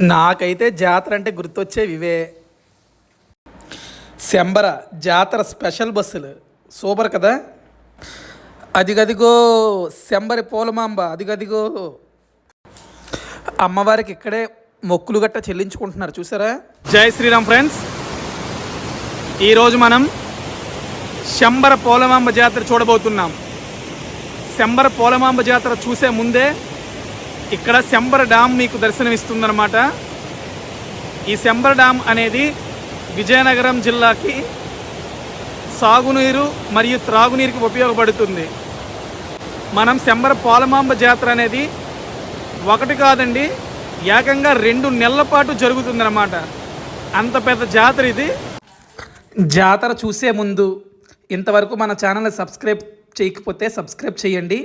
నాకైతే జాతర అంటే గుర్తొచ్చేవి ఇవే. శంబర జాతర స్పెషల్ బస్సులు. సూపర్ కదా? అదిగదిగో శంబరి పూలమాంబ అదిగదిగో అమ్మవారికి ఇక్కడే మొక్కులు గట్ట చెల్లించుకుంటున్నారు. చూసారా? జై శ్రీరామ్ ఫ్రెండ్స్. ఈరోజు మనం శంబర పోలమాంబ జాతర చూడబోతున్నాం. శంబర పోలమాంబ జాతర చూసే ముందే ఇక్కడ శంబర డ్యామ్ మీకు దర్శనమిస్తుందన్నమాట. ఈ శంబర డ్యామ్ అనేది విజయనగరం జిల్లాకి సాగునీరు మరియు త్రాగునీరుకి ఉపయోగపడుతుంది. మనం శంబర పాలమాంబ జాతర అనేది ఒకటి కాదండి ఏకంగా రెండు నెలల పాటు జరుగుతుందన్నమాట. అంత పెద్ద జాతర ఇది. జాతర చూసే ముందు ఇంతవరకు మన ఛానల్ని సబ్స్క్రైబ్ చేయకపోతే సబ్స్క్రైబ్ చేయండి.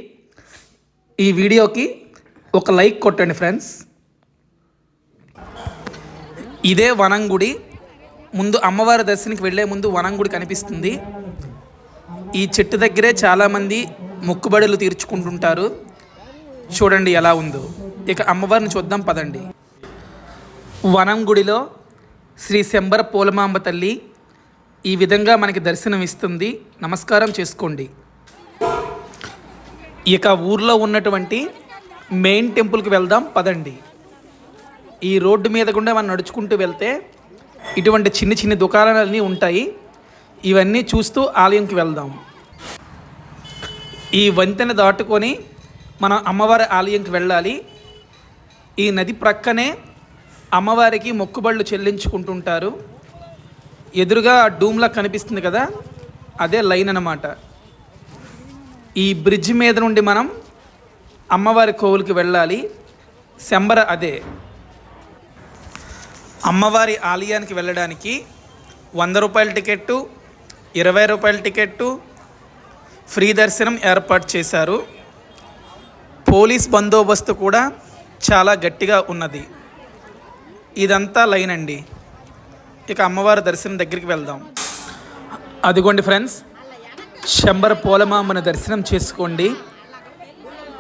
ఈ వీడియోకి ఒక లైక్ కొట్టండి ఫ్రెండ్స్. ఇదే వనంగుడి. ముందు అమ్మవారి దర్శనకి వెళ్ళే ముందు వనంగుడి కనిపిస్తుంది. ఈ చెట్టు దగ్గరే చాలామంది మొక్కుబడులు తీర్చుకుంటుంటారు. చూడండి ఎలా ఉందో. ఇక అమ్మవారిని చూద్దాం పదండి. వనం గుడిలో శ్రీ శంబర పూలమాంబ తల్లి ఈ విధంగా మనకి దర్శనం ఇస్తుంది. నమస్కారం చేసుకోండి. ఇక ఊర్లో ఉన్నటువంటి మెయిన్ టెంపుల్కి వెళ్దాం పదండి. ఈ రోడ్డు మీద గుండా మనం నడుచుకుంటూ వెళ్తే ఇటువంటి చిన్న చిన్న దుకాణాలన్నీ ఉంటాయి. ఇవన్నీ చూస్తూ ఆలయంకి వెళ్దాం. ఈ వంతెన దాటుకొని మనం అమ్మవారి ఆలయంకి వెళ్ళాలి. ఈ నది ప్రక్కనే అమ్మవారికి మొక్కుబళ్ళు చెల్లించుకుంటుంటారు. ఎదురుగా డూమ్లా కనిపిస్తుంది కదా అదే లైన్ అన్నమాట. ఈ బ్రిడ్జ్ మీద నుండి మనం అమ్మవారి కోవులకి వెళ్ళాలి. శంబర అదే. అమ్మవారి ఆలయానికి వెళ్ళడానికి వంద రూపాయల టికెట్టు ఇరవై రూపాయల టికెట్టు ఫ్రీ దర్శనం ఏర్పాటు చేశారు. పోలీస్ బందోబస్తు కూడా చాలా గట్టిగా ఉన్నది. ఇదంతా లైన్ అండి. ఇక అమ్మవారి దర్శనం దగ్గరికి వెళ్దాం. అదిగోండి ఫ్రెండ్స్ శంబర పోలమామ్మని దర్శనం చేసుకోండి.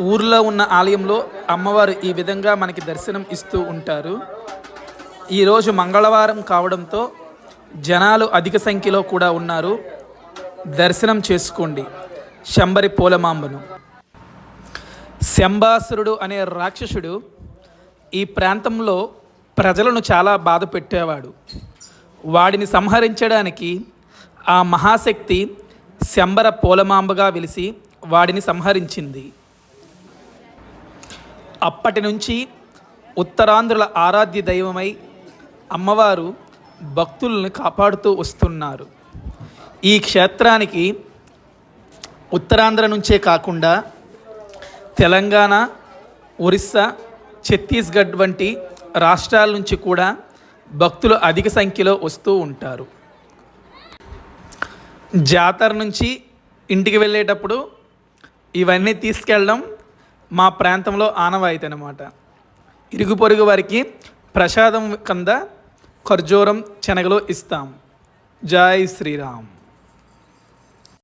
ఊర్లో ఉన్న ఆలయంలో అమ్మవారు ఈ విధంగా మనకి దర్శనం ఇస్తూ ఉంటారు. ఈరోజు మంగళవారం కావడంతో జనాలు అధిక సంఖ్యలో కూడా ఉన్నారు. దర్శనం చేసుకోండి. శంబరి పూలమాంబను. శంబాసురుడు అనే రాక్షసుడు ఈ ప్రాంతంలో ప్రజలను చాలా బాధ పెట్టేవాడు. వాడిని సంహరించడానికి ఆ మహాశక్తి శంబర పూలమాంబగా వెలిసి వాడిని సంహరించింది. అప్పటి నుంచి ఉత్తరాంధ్రుల ఆరాధ్య దైవమై అమ్మవారు భక్తులను కాపాడుతూ వస్తున్నారు. ఈ క్షేత్రానికి ఉత్తరాంధ్ర నుంచే కాకుండా తెలంగాణ ఒరిస్సా ఛత్తీస్గఢ్ వంటి రాష్ట్రాల నుంచి కూడా భక్తులు అధిక సంఖ్యలో వస్తూ ఉంటారు. జాతర నుంచి ఇంటికి వెళ్ళేటప్పుడు ఇవన్నీ తీసుకెళ్ళడం మా ప్రాంతంలో ఆనవాయితీ అనమాట ఇరుగు పొరుగు వారికి ప్రసాదం కింద ఖర్జూరం శనగలు ఇస్తాం. జై శ్రీరామ్.